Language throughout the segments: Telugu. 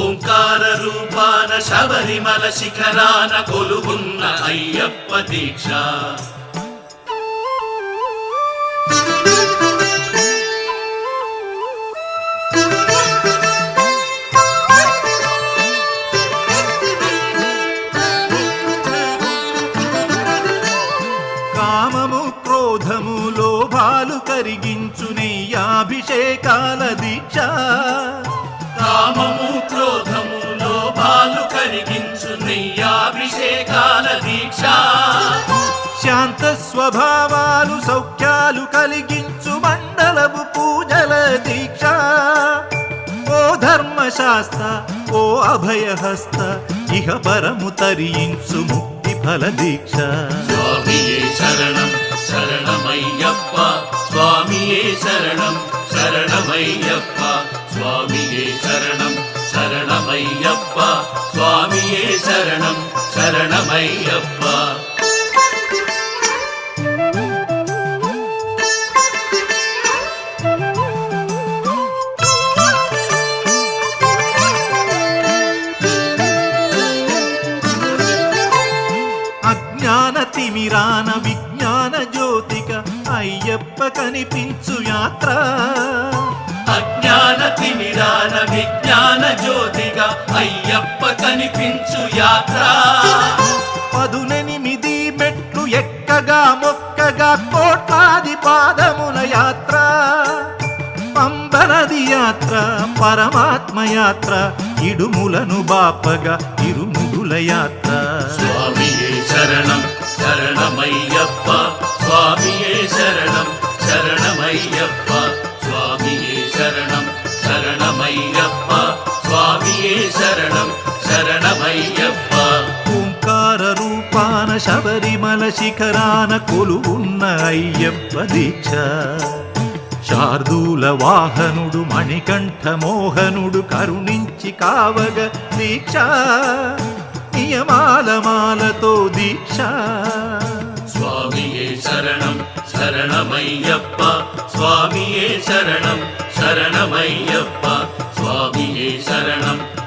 ఓంకార రూపాన శబరిమల శిఖరాన కొలువున్న అయ్యప్ప దీక్ష. కామము క్రోధము లోభాలు కరిగించు నెయ్యాభిషేకాల దీక్ష. కామము క్రోధము లోభాలు కరిగించు నెయ్యాభిషేకాల దీక్ష. శాంత స్వభావాలు సౌఖ్యాలు కలిగించు మండలపు పూజల దీక్ష. ఓ ధర్మశాస్త్ర ఓ అభయహస్త ఇహ పరము తరించు ముక్తి ఫల దీక్ష. స్వామియే శరణం శరణమయ్యప్ప స్వామియే శరణం శరణమయ్యప్ప. స్వామియే శరణం శరణమయ్యప్ప. స్వామియే శరణం శరణమయ్యప్ప. అజ్ఞాన తిమిరాన విజ్ఞాన జ్యోతిక అయ్యప్ప కనిపించు యాత్ర. అజ్ఞాన తిమిరాన విజ్ఞాన జ్యోతిగా అయ్యప్ప కనిపించు యాత్ర. పదునెనిమిది మెట్లు ఎక్కగా మొక్కగా కోట్లాది పాదముల యాత్ర. పంబనది యాత్ర పరమాత్మ యాత్ర ఇడుములను బాపగా ఇరుముడుల యాత్ర. స్వామియే శరణం శరణమయ్యప్ప శబరిమల శిఖరాన కొలువున్న అయ్యప్ప దీక్ష. శార్దూల వాహనుడు మణికంఠ మోహనుడు కరుణించి కావగ దీక్ష. నియమాల మాలతో దీక్ష. స్వామియే శరణం శరణమయ్యప్ప. స్వామియే శరణం శరణమయ్యప్ప. స్వామియే శరణం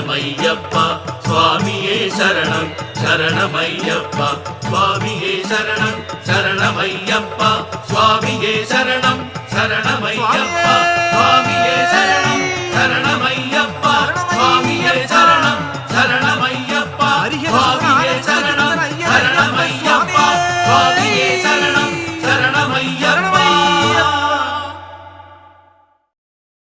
சரணமையப்பா சுவாமியே சரணம் சரணமையப்பா சுவாமியே சரணம் சரணமையப்பா சுவாமியே சரணம் சரணமையப்பா சுவாமியே சரணம் சரணமையப்பா சுவாமியே சரணம் சரணமையப்பா சுவாமியே சரணம் சரணமையப்பா சுவாமி